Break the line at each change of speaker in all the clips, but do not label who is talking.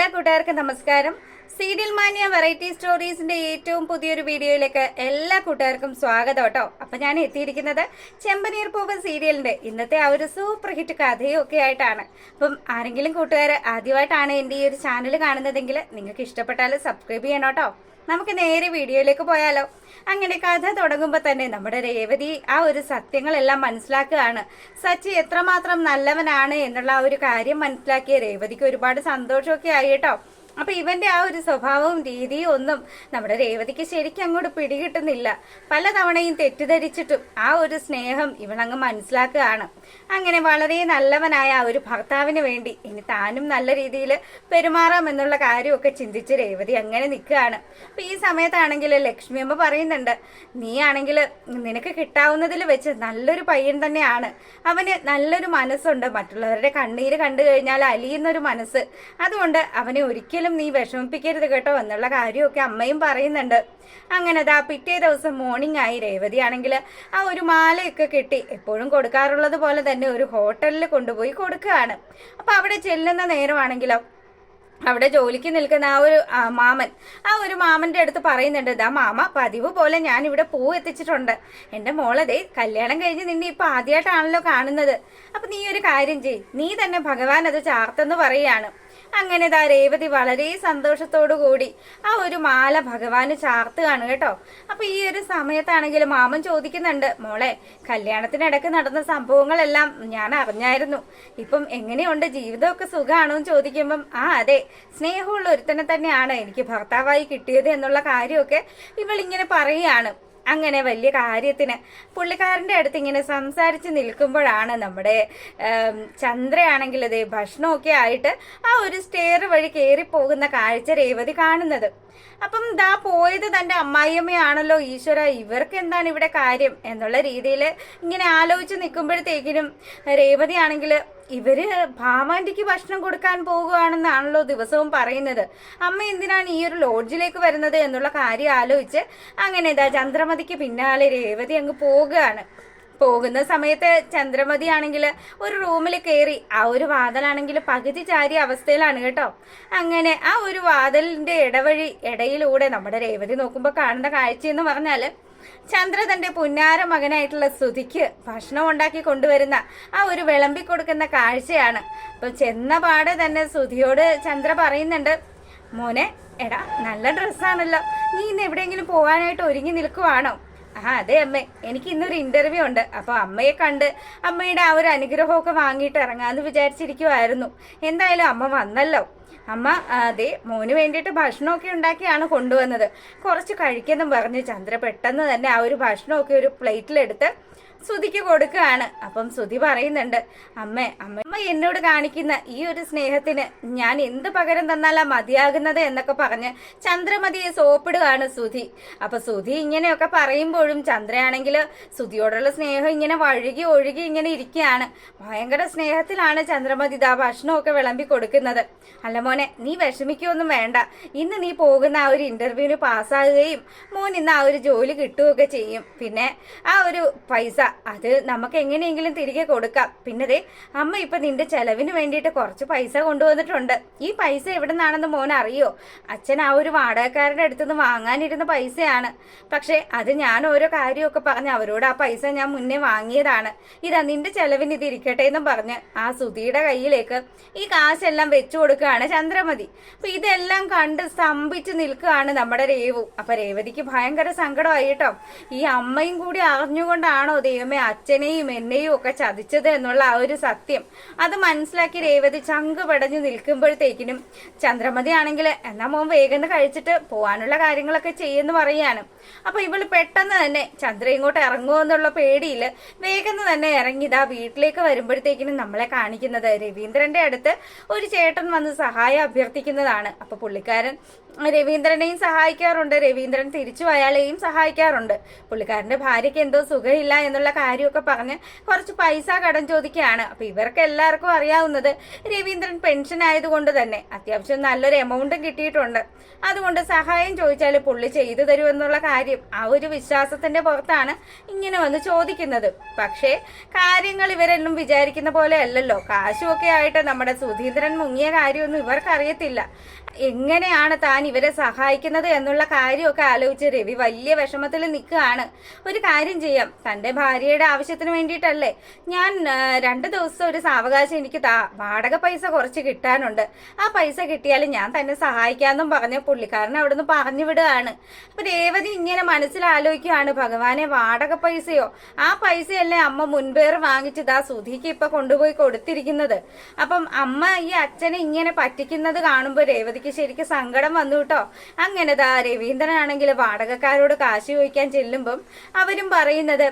എല്ലാ കൂട്ടുകാർക്കും നമസ്കാരം. സീരിയൽ മാനിയ വെറൈറ്റി സ്റ്റോറീസിന്റെ ഏറ്റവും പുതിയൊരു വീഡിയോയിലേക്ക് എല്ലാ കൂട്ടുകാർക്കും സ്വാഗതം കേട്ടോ. അപ്പൊ ഞാൻ എത്തിയിരിക്കുന്നത് ചെമ്പനീർ പൂവ് സീരിയലിന്റെ ഇന്നത്തെ ആ ഒരു സൂപ്പർ ഹിറ്റ് കഥയും ഒക്കെ ആയിട്ടാണ്. അപ്പം ആരെങ്കിലും കൂട്ടുകാർ ആദ്യമായിട്ടാണ് എന്റെ ഈ ഒരു ചാനൽ കാണുന്നതെങ്കിൽ നിങ്ങൾക്ക് ഇഷ്ടപ്പെട്ടാൽ സബ്സ്ക്രൈബ് ചെയ്യണം കേട്ടോ. നമുക്ക് നേരെ വീഡിയോയിലേക്ക് പോയാലോ. അങ്ങനെ കഥ തുടങ്ങുമ്പോൾ തന്നെ നമ്മുടെ രേവതി ആ ഒരു സത്യങ്ങളെല്ലാം മനസ്സിലാക്കുകയാണ്. സച്ചി എത്രമാത്രം നല്ലവനാണ് എന്നുള്ള ആ ഒരു കാര്യം മനസ്സിലാക്കിയ രേവതിക്ക് ഒരുപാട് സന്തോഷമൊക്കെ ആയി കേട്ടോ. അപ്പൊ ഇവന്റെ ആ ഒരു സ്വഭാവവും രീതിയും ഒന്നും നമ്മുടെ രേവതിക്ക് ശരിക്കും അങ്ങോട്ട് പിടികിട്ടുന്നില്ല. പല തവണയും തെറ്റിദ്ധരിച്ചിട്ടും ആ ഒരു സ്നേഹം ഇവളങ്ങ് മനസ്സിലാക്കുകയാണ്. അങ്ങനെ വളരെ നല്ലവനായ ആ ഒരു ഭർത്താവിന് വേണ്ടി ഇനി താനും നല്ല രീതിയിൽ പെരുമാറാം എന്നുള്ള കാര്യമൊക്കെ ചിന്തിച്ച് രേവതി അങ്ങനെ നിൽക്കുകയാണ്. അപ്പൊ ഈ സമയത്താണെങ്കിൽ ലക്ഷ്മി അമ്മ പറയുന്നുണ്ട് നീ ആണെങ്കിൽ നിനക്ക് കിട്ടാവുന്നതിൽ വെച്ച് നല്ലൊരു പയ്യൻ തന്നെയാണ്. അവന് നല്ലൊരു മനസ്സുണ്ട്. മറ്റുള്ളവരുടെ കണ്ണീര് കണ്ടു കഴിഞ്ഞാൽ അലിയുന്നൊരു മനസ്സ്. അതുകൊണ്ട് അവനെ ഒരിക്കലും നീ വിഷമിപ്പിക്കരുത് കേട്ടോ എന്നുള്ള കാര്യമൊക്കെ അമ്മയും പറയുന്നുണ്ട്. അങ്ങനെ ദാ പിറ്റേ ദിവസം മോർണിംഗ് ആയി രേവതി ആണെങ്കിൽ ആ ഒരു മാലയൊക്കെ കിട്ടി എപ്പോഴും കൊടുക്കാറുള്ളത് പോലെ തന്നെ ഒരു ഹോട്ടലിൽ കൊണ്ടുപോയി കൊടുക്കുകയാണ്. അപ്പൊ അവിടെ ചെല്ലുന്ന നേരമാണെങ്കിലോ അവിടെ ജോലിക്ക് നിൽക്കുന്ന ആ ഒരു മാമൻ ആ ഒരു മാമന്റെ അടുത്ത് പറയുന്നുണ്ട് ഇതാ മാമ പതിവ് പോലെ ഞാൻ ഇവിടെ പൂ എത്തിച്ചിട്ടുണ്ട്. എന്റെ മോളതേ കല്യാണം കഴിഞ്ഞ് നിന്നെ ഇപ്പൊ ആദ്യമായിട്ടാണല്ലോ കാണുന്നത്. അപ്പൊ നീ ഒരു കാര്യം ചെയ് നീ തന്നെ ഭഗവാൻ അത് ചാർത്തെന്ന് പറയാണ് അങ്ങനെ ദാ രേവതി വളരെ സന്തോഷത്തോടു കൂടി ആ ഒരു മാല ഭഗവാന് ചാർത്തുകയാണ് കേട്ടോ. അപ്പൊ ഈ ഒരു സമയത്താണെങ്കിൽ മാമൻ ചോദിക്കുന്നുണ്ട് മോളെ കല്യാണത്തിനിടക്ക് നടന്ന സംഭവങ്ങളെല്ലാം ഞാൻ അറിഞ്ഞായിരുന്നു. ഇപ്പം എങ്ങനെയുണ്ട്? ജീവിതമൊക്കെ സുഖമാണോ എന്ന് ചോദിക്കുമ്പം ആ അതെ സ്നേഹമുള്ള ഒരുത്തനെ തന്നെയാണ് എനിക്ക് ഭർത്താവായി കിട്ടിയത് എന്നുള്ള കാര്യമൊക്കെ ഇവളിങ്ങനെ പറയുകയാണ്. അങ്ങനെ വലിയ കാര്യത്തിന് പുള്ളിക്കാരന്റെ അടുത്ത് ഇങ്ങനെ സംസാരിച്ച് നിൽക്കുമ്പോഴാണ് നമ്മുടെ ചന്ദ്രയാണെങ്കിൽ അതേ ഭക്ഷണമൊക്കെ ആയിട്ട് ആ ഒരു സ്റ്റെയർ വഴി കയറി പോകുന്ന കാഴ്ച രേവതി കാണുന്നത്. അപ്പം ദാ പോയത് തന്റെ അമ്മായിയമ്മയാണല്ലോ ഈശ്വര ഇവർക്ക് എന്താണ് ഇവിടെ കാര്യം എന്നുള്ള രീതിയിൽ ഇങ്ങനെ ആലോചിച്ച് നിൽക്കുമ്പോഴത്തേക്കിനും രേവതി ആണെങ്കിൽ ഇവർ ഭാമാന്റിക്ക് ഭക്ഷണം കൊടുക്കാൻ പോകുകയാണെന്നാണല്ലോ ദിവസവും പറയുന്നത്. അമ്മ എന്തിനാണ് ഈ ഒരു ലോഡ്ജിലേക്ക് വരുന്നത് എന്നുള്ള കാര്യം ആലോചിച്ച് അങ്ങനെ ഇതാ ചന്ദ്രമതിക്ക് പിന്നാലെ രേവതി അങ്ങ് പോവുകയാണ് പോകുന്ന സമയത്ത് ചന്ദ്രമതി ആണെങ്കിൽ ഒരു റൂമിൽ കയറി ആ ഒരു വാതിലാണെങ്കിൽ പകുതി ചാരിയ അവസ്ഥയിലാണ് കേട്ടോ. അങ്ങനെ ആ ഒരു വാതിലിന്റെ ഇടവഴി ഇടയിലൂടെ നമ്മുടെ രേവതി നോക്കുമ്പോൾ കാണുന്ന കാഴ്ചയെന്ന് പറഞ്ഞാൽ ചന്ദ്ര തന്റെ പുന്നാര മകനായിട്ടുള്ള സ്തുതിക്ക് ഭക്ഷണം ഉണ്ടാക്കി കൊണ്ടുവരുന്ന ആ ഒരു വിളമ്പി കൊടുക്കുന്ന കാഴ്ചയാണ്. അപ്പൊ ചെന്ന പാടെ തന്നെ സ്തുതിയോട് ചന്ദ്ര പറയുന്നുണ്ട് മോനെ എടാ നല്ല ഡ്രസ്സാണല്ലോ. നീ ഇന്ന് എവിടെയെങ്കിലും പോകാനായിട്ട് ഒരുങ്ങി നിൽക്കുവാണോ? ആ അതെ അമ്മേ. എനിക്ക് ഇന്നൊരു ഇന്റർവ്യൂ ഉണ്ട്. അപ്പൊ അമ്മയെ കണ്ട് അമ്മയുടെ ആ ഒരു അനുഗ്രഹമൊക്കെ വാങ്ങിയിട്ട് ഇറങ്ങാന്ന് വിചാരിച്ചിരിക്കുവായിരുന്നു. എന്തായാലും അമ്മ വന്നല്ലോ. അമ്മ അതെ മോന് വേണ്ടിയിട്ട് ഭക്ഷണമൊക്കെ ഉണ്ടാക്കിയാണ് കൊണ്ടുവന്നത്. കുറച്ച് കഴിക്കുന്നു പറഞ്ഞ് ചന്ദ്ര പെട്ടെന്ന് തന്നെ ആ ഒരു ഭക്ഷണമൊക്കെ ഒരു പ്ലേറ്റിലെടുത്ത് സുധിക്ക് കൊടുക്കുകയാണ്. അപ്പം ശ്രുതി പറയുന്നുണ്ട് അമ്മേ അമ്മ അമ്മ എന്നോട് കാണിക്കുന്ന ഈ ഒരു സ്നേഹത്തിന് ഞാൻ എന്ത് പകരം തന്നാലാ മതിയാകുന്നത് എന്നൊക്കെ പറഞ്ഞ് ചന്ദ്രമതിയെ സോപ്പിടുകയാണ് ശ്രുതി. അപ്പൊ ശ്രുതി ഇങ്ങനെയൊക്കെ പറയുമ്പോഴും ചന്ദ്രയാണെങ്കിൽ ശ്രുതിയോടുള്ള സ്നേഹം ഇങ്ങനെ വഴുകി ഒഴുകി ഇങ്ങനെ ഇരിക്കുകയാണ്. ഭയങ്കര സ്നേഹത്തിലാണ് ചന്ദ്രമതി ഇതാ ഭക്ഷണമൊക്കെ വിളമ്പി കൊടുക്കുന്നത്. അല്ല മോനെ നീ വിഷമിക്കൊന്നും വേണ്ട. ഇന്ന് നീ പോകുന്ന ആ ഒരു ഇന്റർവ്യൂവിന് പാസ്സാകുകയും മോൻ ഇന്ന് ആ ഒരു ജോലി കിട്ടുകയൊക്കെ ചെയ്യും. പിന്നെ ആ ഒരു പൈസ അത് നമുക്ക് എങ്ങനെയെങ്കിലും തിരികെ കൊടുക്കാം. പിന്നെ ദേ അമ്മ ഇപ്പൊ നിന്റെ ചെലവിന് വേണ്ടിയിട്ട് കുറച്ച് പൈസ കൊണ്ടുവന്നിട്ടുണ്ട്. ഈ പൈസ എവിടെ നിന്നാണെന്ന് മോൻ അറിയോ? അച്ഛൻ ആ ഒരു വാടകക്കാരുടെ അടുത്ത് നിന്ന് വാങ്ങാനിരുന്ന പൈസയാണ്. പക്ഷെ അത് ഞാൻ ഓരോ കാര്യമൊക്കെ പറഞ്ഞ് അവരോട് ആ പൈസ ഞാൻ മുന്നേ വാങ്ങിയതാണ്. ഇതാ നിന്റെ ചെലവിന് ഇത് ഇരിക്കട്ടെ എന്നും പറഞ്ഞ് ആ സുധിയുടെ കയ്യിലേക്ക് ഈ കാശെല്ലാം വെച്ചു കൊടുക്കുകയാണ് ചന്ദ്രമതി. അപ്പൊ ഇതെല്ലാം കണ്ട് സ്തംഭിച്ച് നിൽക്കുകയാണ് നമ്മുടെ രേവു. അപ്പൊ രേവതിക്ക് ഭയങ്കര സങ്കടമായി കേട്ടോ. ഈ അമ്മയും കൂടി അറിഞ്ഞുകൊണ്ടാണോ ദൈവമേ അച്ഛനെയും എന്നെയും ഒക്കെ ചതിച്ചത് എന്നുള്ള ആ ഒരു സത്യം. അത് മനസ്സിലാക്കി രേവതി ചങ്ക് പടഞ്ഞു നിൽക്കുമ്പോഴത്തേക്കിനും ചന്ദ്രമതി ആണെങ്കിൽ എന്നാ മോൻ വേഗം കഴിച്ചിട്ട് പോവാനുള്ള കാര്യങ്ങളൊക്കെ ചെയ്യുന്നു പറയാണ്. അപ്പൊ ഇവൾ പെട്ടെന്ന് തന്നെ ചന്ദ്ര ഇങ്ങോട്ട് ഇറങ്ങുമോ എന്നുള്ള പേടിയിൽ വേഗം തന്നെ ഇറങ്ങി ഇതാ വീട്ടിലേക്ക് വരുമ്പോഴത്തേക്കിനും നമ്മളെ കാണിക്കുന്നത് രവീന്ദ്രന്റെ അടുത്ത് ഒരു ചേട്ടൻ വന്ന് സഹായം അഭ്യർത്ഥിക്കുന്നതാണ്. അപ്പൊ പുള്ളിക്കാരൻ രവീന്ദ്രനെയും സഹായിക്കാറുണ്ട്. രവീന്ദ്രൻ തിരിച്ചു അയാളെയും സഹായിക്കാറുണ്ട്. പുള്ളിക്കാരന്റെ ഭാര്യയ്ക്ക് എന്തോ സുഖമില്ല എന്നുള്ള കാര്യമൊക്കെ പറഞ്ഞ് കുറച്ച് പൈസ കടം ചോദിക്കുകയാണ്. അപ്പൊ ഇവർക്ക് എല്ലാവർക്കും അറിയാവുന്നത് രവീന്ദ്രൻ പെൻഷൻ ആയതുകൊണ്ട് തന്നെ അത്യാവശ്യം നല്ലൊരു എമൗണ്ടും കിട്ടിയിട്ടുണ്ട്. അതുകൊണ്ട് സഹായം ചോദിച്ചാൽ പുള്ളി ചെയ്തു തരുമെന്നുള്ള കാര്യം ആ ഒരു വിശ്വാസത്തിന്റെ പുറത്താണ് ഇങ്ങനെ വന്ന് ചോദിക്കുന്നത്. പക്ഷേ കാര്യങ്ങൾ ഇവരെല്ലാം വിചാരിക്കുന്ന പോലെ അല്ലല്ലോ. കാശുമൊക്കെ ആയിട്ട് നമ്മുടെ സുധീന്ദ്രൻ മുങ്ങിയ കാര്യമൊന്നും ഇവർക്കറിയത്തില്ല. എങ്ങനെയാണ് താൻ ഇവരെ സഹായിക്കുന്നത് എന്നുള്ള കാര്യമൊക്കെ ആലോചിച്ച് രവി വലിയ വിഷമത്തിൽ നിൽക്കുകയാണ്. ഒരു കാര്യം ചെയ്യാം. തന്റെ ഭാര്യയുടെ ആവശ്യത്തിന് വേണ്ടിയിട്ടല്ലേ? ഞാൻ രണ്ട് ദിവസം ഒരു സാവകാശം എനിക്ക് താ വാടക പൈസ കുറച്ച് കിട്ടാനുണ്ട്. ആ പൈസ കിട്ടിയാൽ ഞാൻ തന്നെ സഹായിക്കാമെന്നും പറഞ്ഞ് പുള്ളിക്കാരൻ അവിടുന്ന് പറഞ്ഞു വിടുകയാണ്. അപ്പൊ രേവതി ഇങ്ങനെ മനസ്സിലാലോചിക്കുകയാണ് ഭഗവാനെ വാടക പൈസയോ? ആ പൈസയല്ലേ അമ്മ മുൻപേർ വാങ്ങിച്ചത് ആ സുധിക്ക് ഇപ്പൊ കൊണ്ടുപോയി കൊടുത്തിരിക്കുന്നത്. അപ്പം അമ്മ ഈ അച്ഛനെ ഇങ്ങനെ പറ്റിക്കുന്നത് കാണുമ്പോൾ രേവതിക്ക് ശരിക്കും സങ്കടം വന്നു കേട്ടോ. അങ്ങനെ ദാ രവീന്ദ്രനാണെങ്കിൽ വാടകക്കാരോട് കാശ് ചോദിക്കാൻ ചെല്ലുമ്പം അവരും പറയുന്നത്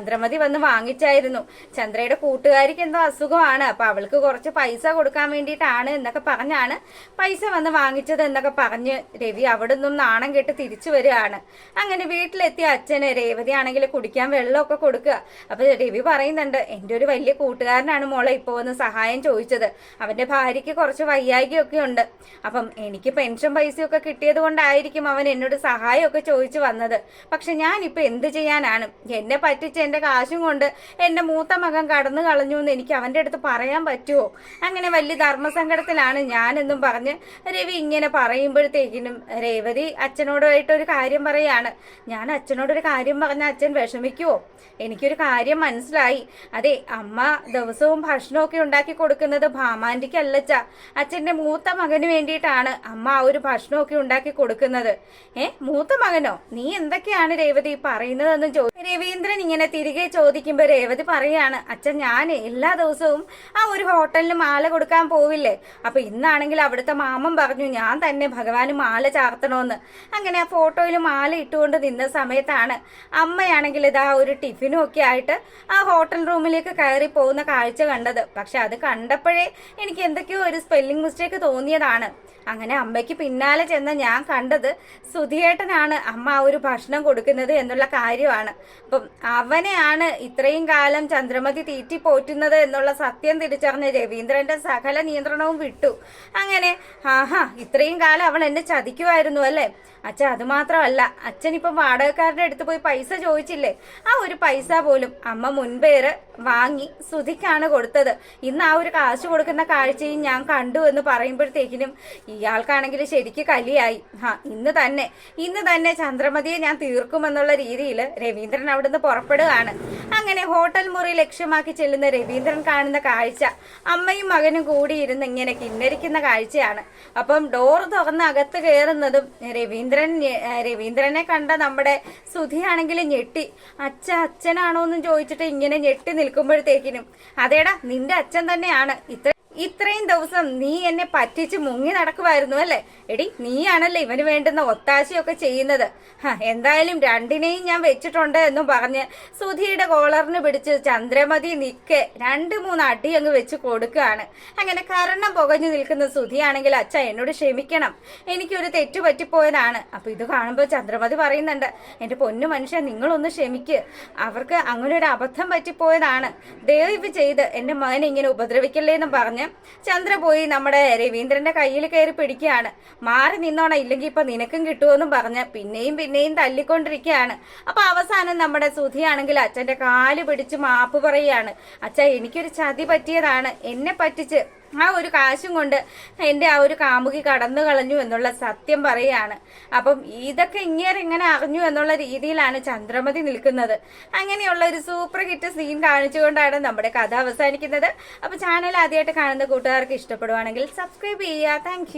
ചന്ദ്രമതി വന്ന് വാങ്ങിച്ചായിരുന്നു. ചന്ദ്രയുടെ കൂട്ടുകാരിക്ക് എന്തോ അസുഖമാണ്. അപ്പൊ അവൾക്ക് കുറച്ച് പൈസ കൊടുക്കാൻ വേണ്ടിയിട്ടാണ് എന്നൊക്കെ പറഞ്ഞാണ് പൈസ വന്ന് വാങ്ങിച്ചത് എന്നൊക്കെ പറഞ്ഞ് രവി അവിടെ നിന്നും നാണം കെട്ട് തിരിച്ചു വരികയാണ്. അങ്ങനെ വീട്ടിലെത്തിയ അച്ഛന് രേവതി ആണെങ്കിൽ കുടിക്കാൻ വെള്ളമൊക്കെ കൊടുക്കുക. അപ്പൊ രവി പറയുന്നുണ്ട് എന്റെ ഒരു വലിയ കൂട്ടുകാരനാണ് മോളെ ഇപ്പോൾ വന്ന് സഹായം ചോദിച്ചത്. അവന്റെ ഭാര്യയ്ക്ക് കുറച്ച് വയ്യായികയൊക്കെ ഉണ്ട്. അപ്പം എനിക്ക് പെൻഷൻ പൈസയൊക്കെ കിട്ടിയത് കൊണ്ടായിരിക്കും അവൻ എന്നോട് സഹായമൊക്കെ ചോദിച്ചു വന്നത്. പക്ഷെ ഞാനിപ്പോൾ എന്ത് ചെയ്യാനാണ്? എന്നെ പറ്റിച്ച് എന്റെ കാശും കൊണ്ട് എന്റെ മൂത്ത മകൻ കടന്നു കളഞ്ഞു എന്ന് എനിക്ക് അവന്റെ അടുത്ത് പറയാൻ പറ്റുമോ? അങ്ങനെ വലിയ ധർമ്മസങ്കടത്തിലാണ് ഞാനെന്നും പറഞ്ഞ് രവി ഇങ്ങനെ പറയുമ്പോഴത്തേക്കിനും രേവതി അച്ഛനോടായിട്ട് ഒരു കാര്യം പറയാണ്. ഞാൻ അച്ഛനോടൊരു കാര്യം പറഞ്ഞ അച്ഛൻ വിഷമിക്കുവോ? എനിക്കൊരു കാര്യം മനസ്സിലായി. അതെ അമ്മ ദിവസവും ഭക്ഷണമൊക്കെ ഉണ്ടാക്കി കൊടുക്കുന്നത് ഭാമാന്റിക്കല്ലച്ച അച്ഛന്റെ മൂത്ത മകന് വേണ്ടിയിട്ടാണ് അമ്മ ആ ഒരു ഭക്ഷണമൊക്കെ ഉണ്ടാക്കി കൊടുക്കുന്നത്. ഏ മൂത്ത മകനോ? നീ എന്തൊക്കെയാണ് രേവതി പറയുന്നതെന്ന് ചോദിച്ചു രവീന്ദ്രൻ ഇങ്ങനെ തിരികെ ചോദിക്കുമ്പോൾ രേവതി പറയാണ് അച്ഛൻ ഞാൻ എല്ലാ ദിവസവും ആ ഒരു ഹോട്ടലിൽ മാല കൊടുക്കാൻ പോവില്ലേ? അപ്പൊ ഇന്നാണെങ്കിൽ അവിടുത്തെ മാമൻ പറഞ്ഞു ഞാൻ തന്നെ ഭഗവാന് മാല ചാർത്തണമെന്ന് അങ്ങനെ ആ ഫോട്ടോയിൽ മാല ഇട്ടുകൊണ്ട് നിന്ന സമയത്താണ് അമ്മയാണെങ്കിൽ ഇതാ ഒരു ടിഫിനും ഒക്കെ ആയിട്ട് ആ ഹോട്ടൽ റൂമിലേക്ക് കയറി പോകുന്ന കാഴ്ച കണ്ടത്. പക്ഷെ അത് കണ്ടപ്പോഴേ എനിക്ക് എന്തൊക്കെയോ ഒരു സ്പെല്ലിംഗ് മിസ്റ്റേക്ക് തോന്നിയതാണ്. അങ്ങനെ അമ്മയ്ക്ക് പിന്നാലെ ചെന്ന ഞാൻ കണ്ടത് സുധിയേട്ടനാണ് അമ്മ ആ ഒരു ഭക്ഷണം കൊടുക്കുന്നത് എന്നുള്ള കാര്യമാണ്. അപ്പം അവനെയാണ് ഇത്രയും കാലം ചന്ദ്രമതി തീറ്റിപ്പോറ്റുന്നത് എന്നുള്ള സത്യം തിരിച്ചറിഞ്ഞ രവീന്ദ്രന്റെ സകല നിയന്ത്രണവും വിട്ടു. അങ്ങനെ ആഹാ ഇത്രയും കാലം അവൾ എന്നെ ചതിക്കുമായിരുന്നു അല്ലേ? അച്ഛൻ അത് മാത്രമല്ല. അച്ഛൻ ഇപ്പം വാടകക്കാരുടെ അടുത്ത് പോയി പൈസ ചോദിച്ചില്ലേ? ആ ഒരു പൈസ പോലും അമ്മ മുൻപേറ് വാങ്ങി സുധിക്കാണ് കൊടുത്തത്. ഇന്ന് ആ ഒരു കാശ് കൊടുക്കുന്ന കാഴ്ചയും ഞാൻ കണ്ടു എന്ന് പറയുമ്പോഴത്തേക്കിനും ഇയാൾക്കാണെങ്കിൽ ശരിക്ക് കലിയായി. ഹാ ഇന്ന് തന്നെ. ഇന്ന് തന്നെ ചന്ദ്രമതിയെ ഞാൻ തീർക്കുമെന്നുള്ള രീതിയിൽ രവീന്ദ്രൻ അവിടുന്ന് പുറപ്പെടുകയാണ്. അങ്ങനെ ഹോട്ടൽ മുറി ലക്ഷ്യമാക്കി ചെല്ലുന്ന രവീന്ദ്രൻ കാണുന്ന കാഴ്ച അമ്മയും മകനും കൂടി ഇരുന്ന് ഇങ്ങനെ കിന്നരിക്കുന്ന കാഴ്ചയാണ്. അപ്പം ഡോർ തുറന്ന് അകത്ത് കയറുന്നതും രവീന്ദ്രൻ രവീന്ദ്രനെ കണ്ട നമ്മുടെ സുധിയാണെങ്കിൽ ഞെട്ടി. അച്ഛ അച്ഛനാണോ എന്ന് ചോദിച്ചിട്ട് ഇങ്ങനെ ഞെട്ടി നിൽക്കുമ്പോഴത്തേക്കിനും അതേടാ നിന്റെ അച്ഛൻ തന്നെയാണ്. ഇത്ര ഇത്രയും ദിവസം നീ എന്നെ പറ്റിച്ച് മുങ്ങി നടക്കുമായിരുന്നു അല്ലേ? എടി നീയാണല്ലേ ഇവന് വേണ്ടുന്ന ഒത്താശയൊക്കെ ചെയ്യുന്നത്. എന്തായാലും രണ്ടിനെയും ഞാൻ വെച്ചിട്ടുണ്ട് എന്നും പറഞ്ഞ് സുധിയുടെ കോളറിന് പിടിച്ച് ചന്ദ്രമതി നിൽക്കെ രണ്ട് മൂന്ന് അടി അങ്ങ് വെച്ച് കൊടുക്കുകയാണ്. അങ്ങനെ കരണം പുകഞ്ഞു നിൽക്കുന്ന സുധിയാണെങ്കിൽ അച്ഛ എന്നോട് ക്ഷമിക്കണം. എനിക്കൊരു തെറ്റു പറ്റിപ്പോയതാണ്. അപ്പൊ ഇത് കാണുമ്പോൾ ചന്ദ്രമതി പറയുന്നുണ്ട് എന്റെ പൊന്നു മനുഷ്യൻ നിങ്ങളൊന്ന് ക്ഷമിക്ക്. അവർക്ക് അങ്ങനെ ഒരു അബദ്ധം പറ്റിപ്പോയതാണ്. ദയവ് ചെയ്ത് എന്റെ മകനെ ഇങ്ങനെ ഉപദ്രവിക്കല്ലേ എന്നും പറഞ്ഞ് ചന്ദ്ര പോയി നമ്മുടെ രവീന്ദ്രന്റെ കയ്യിൽ കയറി പിടിക്കുകയാണ്. മാറി നിന്നോണം ഇല്ലെങ്കിൽ ഇപ്പൊ നിനക്കും കിട്ടുമെന്നും പറഞ്ഞ് പിന്നെയും പിന്നെയും തല്ലിക്കൊണ്ടിരിക്കുകയാണ്. അപ്പൊ അവസാനം നമ്മുടെ സുധിയാണെങ്കിൽ അച്ഛന്റെ കാൽ പിടിച്ച് മാപ്പ് പറയുകയാണ്. അച്ഛ എനിക്കൊരു ചതി പറ്റിയതാണ്. എന്നെ പറ്റിച്ച് ആ ഒരു കാശും കൊണ്ട് എന്റെ ആ ഒരു കാമുകി കടന്നു കളഞ്ഞു എന്നുള്ള സത്യം പറയുകയാണ് അപ്പം ഇതൊക്കെ ഇങ്ങനെ ഇങ്ങനെ അറിഞ്ഞു എന്നുള്ള രീതിയിലാണ് ചന്ദ്രമതി നിൽക്കുന്നത്. അങ്ങനെയുള്ള ഒരു സൂപ്പർ ഹിറ്റ് സീൻ കാണിച്ചുകൊണ്ടാണ് നമ്മുടെ കഥ അവസാനിക്കുന്നത്. അപ്പോൾ ചാനൽ ആദ്യമായിട്ട് കാണുന്ന കൂട്ടുകാർക്ക് ഇഷ്ടപ്പെടുവാണെങ്കിൽ സബ്സ്ക്രൈബ് ചെയ്യുക. താങ്ക്